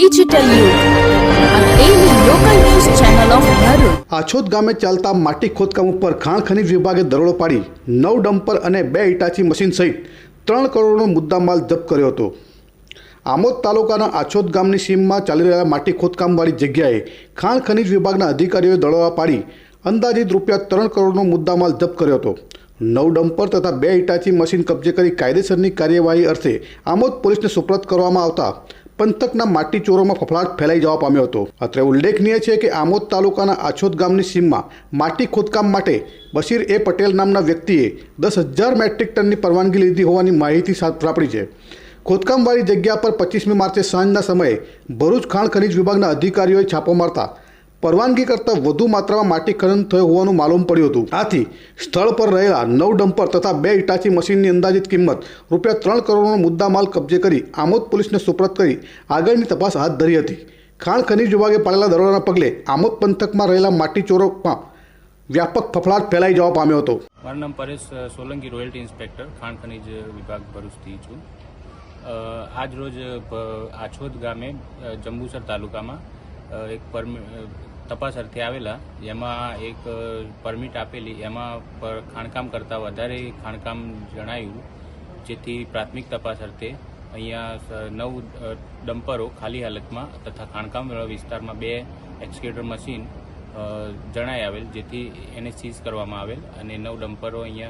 Digital Achhod ગામે ચાલતા માટી ખોદકામ ઉપર ખાણ ખનીજ વિભાગે દરોડો પાડી, નવ ડમ્પર અને બે ઇટાચી મશીન સહિત ત્રણ કરોડનો મુદ્દામાલ જપ્ત કર્યો હતો. આમોદ તાલુકાના આછોદ ગામની સીમમાં ચાલી રહેલા માટી ખોદકામવાળી જગ્યાએ ખાણ ખનીજ વિભાગના અધિકારીઓએ દળોવા પાડી, અંદાજિત રૂપિયા ત્રણ કરોડનો મુદ્દામાલ જપ્ત કર્યો હતો. નવ ડમ્પર તથા બે ઇટાચી મશીન કબજે કરી કાયદેસરની કાર્યવાહી અર્થે આમોદ પોલીસને સુપ્રત કરવામાં આવતા પંથકના માટી ચોરોમાં ફફડાટ ફેલાઈ જવા પામ્યો હતો. અત્રે ઉલ્લેખનીય છે કે આમોદ તાલુકાના આછોદ ગામની સીમમાં માટી ખોદકામ માટે બશીર એ પટેલ નામના વ્યક્તિએ દસ હજાર મેટ્રિક ટનની પરવાનગી લીધી હોવાની માહિતી પ્રાપડી છે. ખોદકામવાળી જગ્યા પર પચીસમી માર્ચે સાંજના સમયે ભરૂચ ખાણ ખનિજ વિભાગના અધિકારીઓએ છાપો મારતા પરવાનગી કરતાં વધુ માત્રામાં માટી ખનન થયું હોવાનું માલુમ પડ્યું હતું. આથી સ્થળ પર રહેલા નવ ડમ્પર તથા બે ઇટાચી મશીનની અંદાજિત કિંમત રૂપિયા ત્રણ કરોડનો મુદ્દામાલ કબજે કરી આમોદ પોલીસને સુપ્રત કરી આગળની તપાસ હાથ ધરી હતી. ખાણ ખનીજ વિભાગે પાડેલા દરોડાના પગલે આમોદ પંથકમાં રહેલા માટી ચોરોમાં વ્યાપક ફફડાટ ફેલાઈ જવા પામ્યો હતો. મારું નામ પરેશ સોલંકી રોયલ્ટી ઇન્સ્પેક્ટર, ખાણ ખનીજ વિભાગ ભરૂચથી છું. આજ આછોદ ગામે જંબુસર તાલુકામાં એક પરમિ તપાસ અર્થે આવેલા. એમાં એક પરમિટ આપેલી. એમાં પર- ખાણકામ કરતાં વધારે ખાણકામ જણાયું, જેથી પ્રાથમિક તપાસ અર્થે અહીંયા નવ ડમ્પરો ખાલી હાલતમાં તથા ખાણકામ વિસ્તારમાં બે એક્સકેટર મશીન જણાઈ આવેલ, જેથી એને સીઝ કરવામાં આવેલ અને નવ ડમ્પરો અહીંયા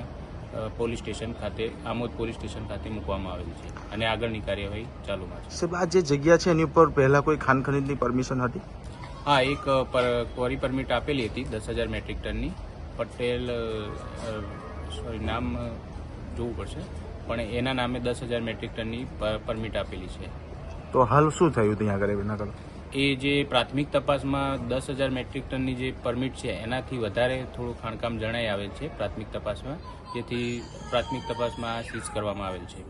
પોલીસ સ્ટેશન ખાતે, આમોદ પોલીસ સ્ટેશન ખાતે મૂકવામાં આવેલ છે. અને આગળની કાર્યવાહી ચાલુમાં છે. સાહેબ, આ જે જગ્યા છે એની ઉપર પહેલા કોઈ ખાણ ખનીજની પરમિશન હતી? હા એક પર ક્વોરી પરમિટ આપેલી હતી દસ હજાર મેટ્રિક ટનની. પટેલ સોરી નામ જોવું પડશે. પણ એના નામે દસ હજાર મેટ્રિક ટનની પરમિટ આપેલી છે. તો હાલ શું થયું ત્યાં આગળ એના એ જે પ્રાથમિક તપાસમાં દસ હજાર મેટ્રિક ટનની જે પરમિટ છે એનાથી વધારે થોડું ખાણકામ જણાઈ આવેલ છે પ્રાથમિક તપાસમાં. જેથી પ્રાથમિક તપાસમાં સીઝ કરવામાં આવેલ છે.